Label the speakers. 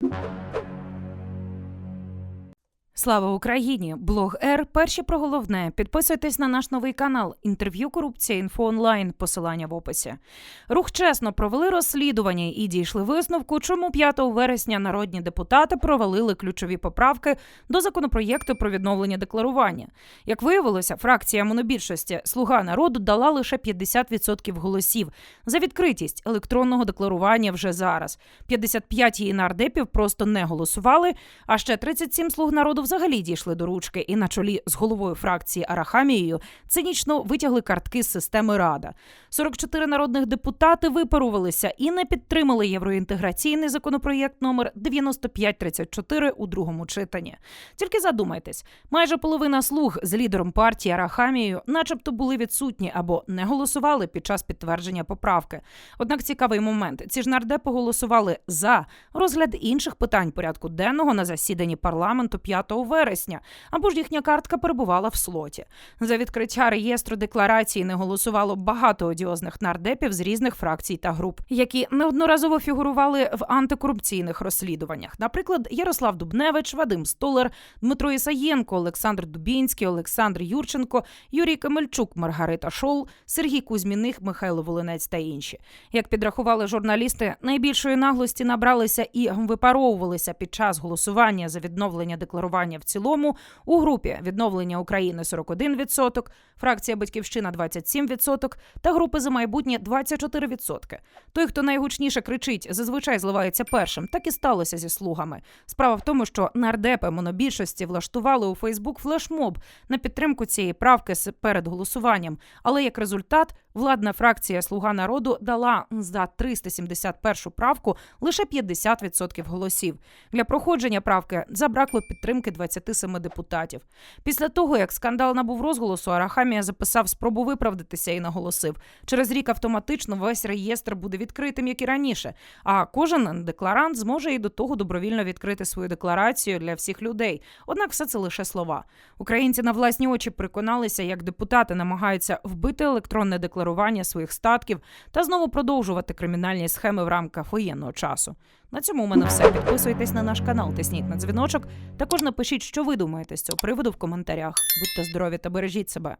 Speaker 1: you Слава Україні! Блог Р. Перші про головне. Підписуйтесь на наш новий канал. Інтерв'ю Корупція інфо онлайн. Посилання в описі. Рух чесно провели розслідування і дійшли висновку, чому 5 вересня народні депутати провалили ключові поправки до законопроєкту про відновлення декларування. Як виявилося, фракція монобільшості Слуга народу дала лише 50% голосів за відкритість електронного декларування вже зараз. 55 її нардепів просто не голосували. А ще 37 слуг народу взагалі дійшли до ручки і на чолі з головою фракції Арахамією цинічно витягли картки з системи Рада. 44 народних депутати випарувалися і не підтримали євроінтеграційний законопроєкт номер 9534 у другому читанні. Тільки задумайтесь, майже половина слуг з лідером партії Арахамією, начебто, були відсутні або не голосували під час підтвердження поправки. Однак цікавий момент: ці ж нардепи голосували за розгляд інших питань порядку денного на засіданні парламенту 5 вересня, або ж їхня картка перебувала в слоті. За відкриття реєстру декларації не голосувало багато одіозних нардепів з різних фракцій та груп, які неодноразово фігурували в антикорупційних розслідуваннях. Наприклад, Ярослав Дубневич, Вадим Столер, Дмитро Ісаєнко, Олександр Дубінський, Олександр Юрченко, Юрій Камельчук, Маргарита Шол, Сергій Кузьміних, Михайло Волинець та інші. Як підрахували журналісти, найбільшої наглості набралися і випаровувалися під час голосування за відновлення декларування в цілому у групі відновлення України 41%, фракція Батьківщина 27% та групи за майбутнє 24%. Той, хто найгучніше кричить, зазвичай зливається першим. Так і сталося зі слугами. Справа в тому, що нардепи монобільшості влаштували у Фейсбук флешмоб на підтримку цієї правки перед голосуванням. Але як результат, владна фракція Слуга народу дала за 371 правку лише 50% голосів. Для проходження правки забракло підтримки 27 депутатів. Після того, як скандал набув розголосу, Арахамія записав спробу виправдатися і наголосив: через рік автоматично весь реєстр буде відкритим, як і раніше. А кожен декларант зможе і до того добровільно відкрити свою декларацію для всіх людей. Однак все це лише слова. Українці на власні очі переконалися, як депутати намагаються вбити електронне декларування своїх статків та знову продовжувати кримінальні схеми в рамках воєнного часу. На цьому у мене все. Підписуйтесь на наш канал, тисніть на дзвіночок. Також напишіть, що ви думаєте з цього приводу в коментарях. Будьте здорові та бережіть себе.